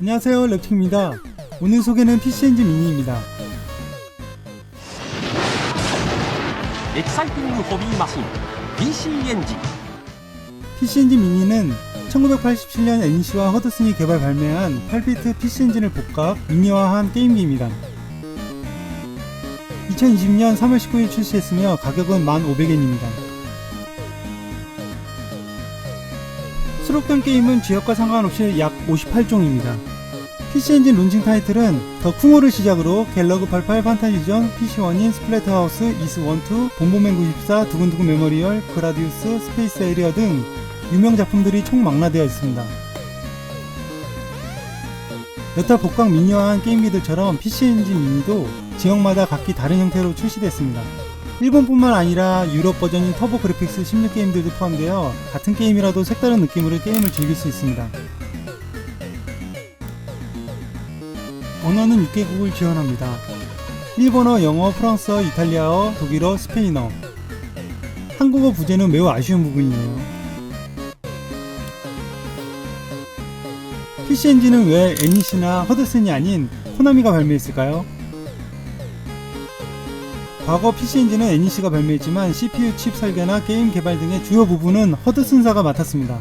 안녕하세요 랩팅입니다. 오늘 소개는 PC엔진 미니입니다. 엑사이팅 호비 마신 PC엔진 PC엔진 미니는 1987년 NC와 허드슨이 개발 발매한 8비트 PC엔진을 복합 미니화한 게임기입니다. 2020년 3월 19일 출시했으며 가격은 1,500엔입니다. 수록된 게임은 지역과 상관없이 약 58종입니다 PC엔진 론칭 타이틀은 더 쿵호를 시작으로 갤러그 88 판타지전, PC1인 스플래터하우스, 이스1, 2, bomberman 94, 두근두근 메모리얼, 그라디우스, 스페이스 에리어 등 유명 작품들이 총망라되어 있습니다. 여타 복각 미니화한 게임기들처럼 PC엔진 미니도 지역마다 각기 다른 형태로 출시됐습니다. 일본뿐만 아니라 유럽 버전인 터보 그래픽스 16 게임들도 포함되어 같은 게임이라도 색다른 느낌으로 게임을 즐길 수 있습니다. 언어는 6개국을 지원합니다. 일본어, 영어, 프랑스어, 이탈리아어, 독일어, 스페인어. 한국어 부제는 매우 아쉬운 부분이에요. PC 엔진은 왜 NEC나 허드슨이 아닌 코나미가 발매했을까요? 과거 PC 엔진은 NEC가 발매했지만 CPU 칩 설계나 게임 개발 등의 주요 부분은 허드슨사가 맡았습니다.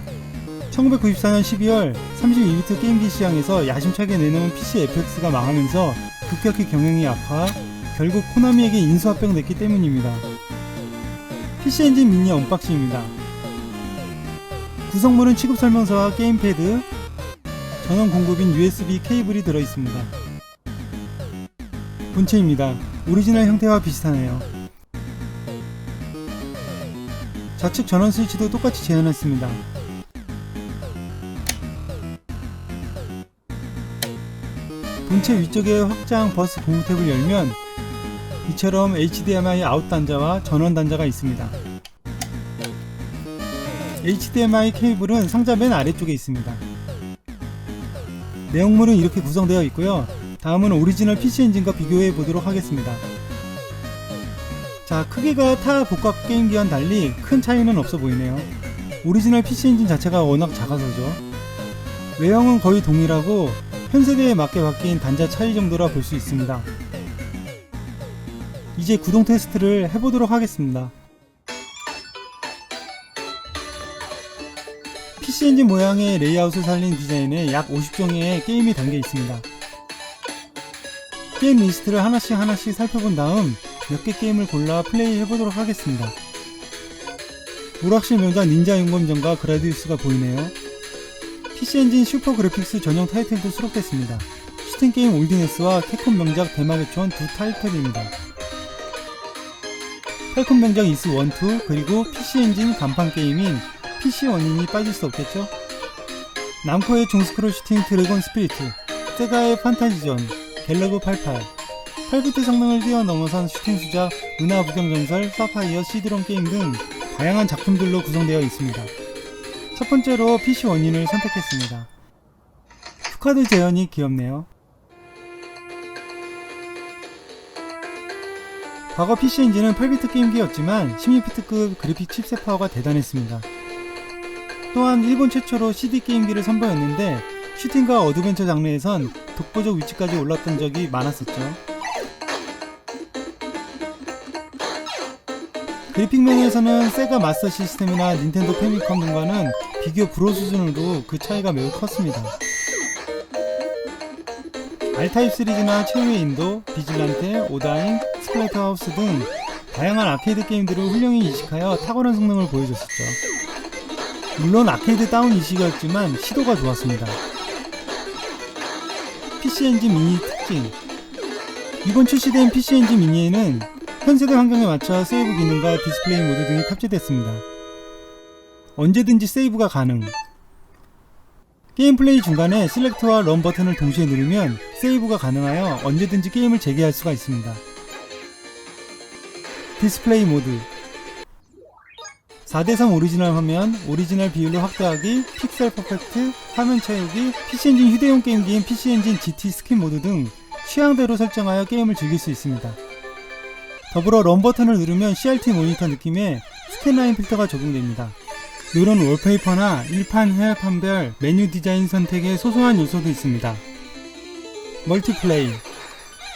1994년 12월 32비트 게임기 시장에서 야심차게 내놓은 PC FX가 망하면서 급격히 경영이 악화, 결국 코나미에게 인수합병됐기 때문입니다. PC 엔진 미니 언박싱입니다. 구성물은 취급 설명서와 게임패드, 전원 공급인 USB 케이블이 들어있습니다. 본체입니다. 오리지널 형태와 비슷하네요. 좌측 전원 스위치도 똑같이 재현했습니다. 본체 위쪽에 확장 버스 공구 탭을 열면 이처럼 HDMI 아웃 단자와 전원 단자가 있습니다. HDMI 케이블은 상자 맨 아래쪽에 있습니다. 내용물은 이렇게 구성되어 있고요. 다음은 오리지널 PC 엔진과 비교해 보도록 하겠습니다. 자, 크기가 타 복각 게임기와는 달리 큰 차이는 없어 보이네요. 오리지널 PC 엔진 자체가 워낙 작아서죠. 외형은 거의 동일하고 현 세대에 맞게 바뀐 단자 차이 정도라 볼 수 있습니다. 이제 구동 테스트를 해보도록 하겠습니다. PC 엔진 모양의 레이아웃을 살린 디자인에 약 50종의 게임이 담겨 있습니다. 게임 리스트를 하나씩 하나씩 살펴본 다음 몇 개 게임을 골라 플레이 해보도록 하겠습니다. 오락실 명작 닌자 용검전과 그라디우스가 보이네요. PC 엔진 슈퍼 그래픽스 전용 타이틀도 수록됐습니다. 슈팅 게임 올디네스와 캡콤 명작 초원 두 타이틀입니다. 펠콤 명작 이스 1, 2 그리고 PC 엔진 간판 게임인 PC 원인이 빠질 수 없겠죠? 남코의 중스크롤 슈팅 드래곤 스피리트, 세가의 판타지전, 갤러그 88, 8비트 성능을 뛰어넘어선 슈팅 수작, 은하 부경 전설, 사파이어, 시드론 게임 등 다양한 작품들로 구성되어 있습니다. 첫 번째로 PC 원인을 선택했습니다. 큐카드 재현이 귀엽네요. 과거 PC 엔진은 8비트 게임기였지만 16비트급 그래픽 칩셋 파워가 대단했습니다. 또한 일본 최초로 CD 게임기를 선보였는데 슈팅과 어드벤처 장르에선 독보적 위치까지 올랐던 적이 많았었죠. 그래픽 면에서는 세가 마스터 시스템이나 닌텐도 패미컴 등과는 비교 불호 수준으로 그 차이가 매우 컸습니다. R타입 시리즈나 최후의 인도, 비질란테, 오다인, 스플래터 하우스 등 다양한 아케이드 게임들을 훌륭히 이식하여 탁월한 성능을 보여줬었죠. 물론 아케이드 다운 이식이었지만 시도가 좋았습니다. PC 엔진 미니 특징 이번 출시된 PC 엔진 미니에는 현세대 환경에 맞춰 세이브 기능과 디스플레이 모드 등이 탑재됐습니다. 언제든지 세이브가 가능. 게임 플레이 중간에 실렉트와 런 버튼을 동시에 누르면 세이브가 가능하여 언제든지 게임을 재개할 수가 있습니다. 디스플레이 모드 4대3 오리지널 화면, 오리지널 비율로 확대하기, 픽셀 퍼펙트, 화면 채우기, PC엔진 휴대용 게임기인 PC엔진 GT 스킨 모드 등 취향대로 설정하여 게임을 즐길 수 있습니다. 더불어 런 버튼을 누르면 CRT 모니터 느낌의 스캔라인 필터가 적용됩니다. 이런 월페이퍼나 일판 해열판별 메뉴 디자인 선택의 소소한 요소도 있습니다. 멀티플레이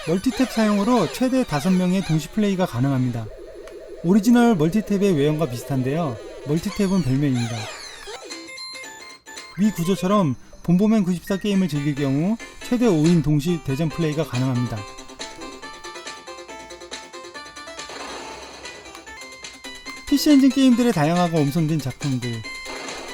멀티탭 사용으로 최대 5명의 동시 플레이가 가능합니다. 오리지널 멀티탭의 외형과 비슷한데요. 멀티탭은 별명입니다. 위 구조처럼 본보맨 94 게임을 즐길 경우 최대 5인 동시 대전 플레이가 가능합니다. PC 엔진 게임들의 다양하고 엄선된 작품들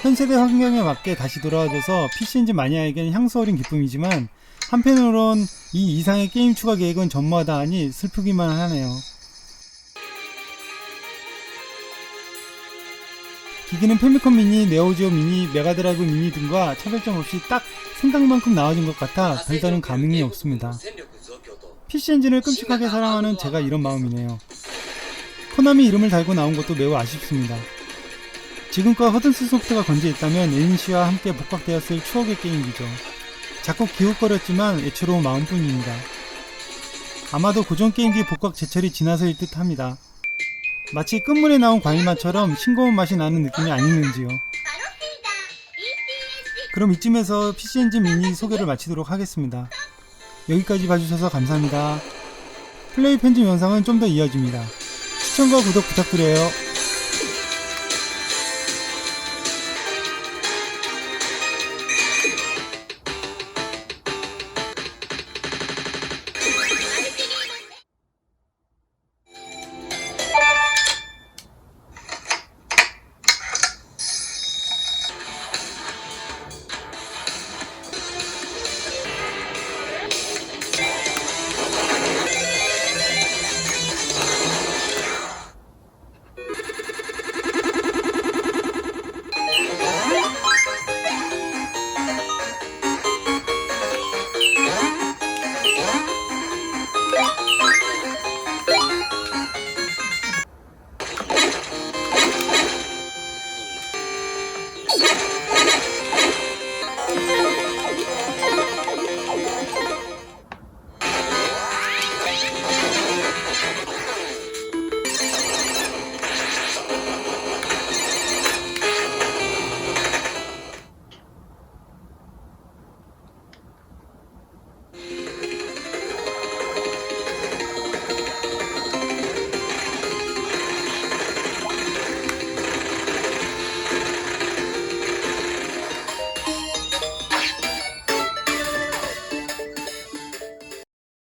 현 세대 환경에 맞게 다시 돌아와줘서 PC 엔진 마니아에겐 향수 어린 기쁨이지만 한편으론 이 이상의 게임 추가 계획은 전무하다 하니 슬프기만 하네요. 기기는 패미컴 미니, 네오지오 미니, 메가드라이브 미니 등과 차별점 없이 딱 생각만큼 나와준 것 같아 별다른 감흥이 없습니다. PC 엔진을 끔찍하게 사랑하는 제가 이런 마음이네요. 코나미 이름을 달고 나온 것도 매우 아쉽습니다. 지금껏 허든스 소프트가 건재했다면 NC와 함께 복각되었을 추억의 게임이죠. 자꾸 기웃거렸지만 애처로운 마음뿐입니다. 아마도 고전 게임기 복각 제철이 지나서일 듯 합니다. 마치 끝물에 나온 과일맛처럼 싱거운 맛이 나는 느낌이 아니는지요. 그럼 이쯤에서 PC엔진 미니 소개를 마치도록 하겠습니다. 여기까지 봐주셔서 감사합니다. 플레이 편집 영상은 좀 더 이어집니다. 시청과 구독 부탁드려요.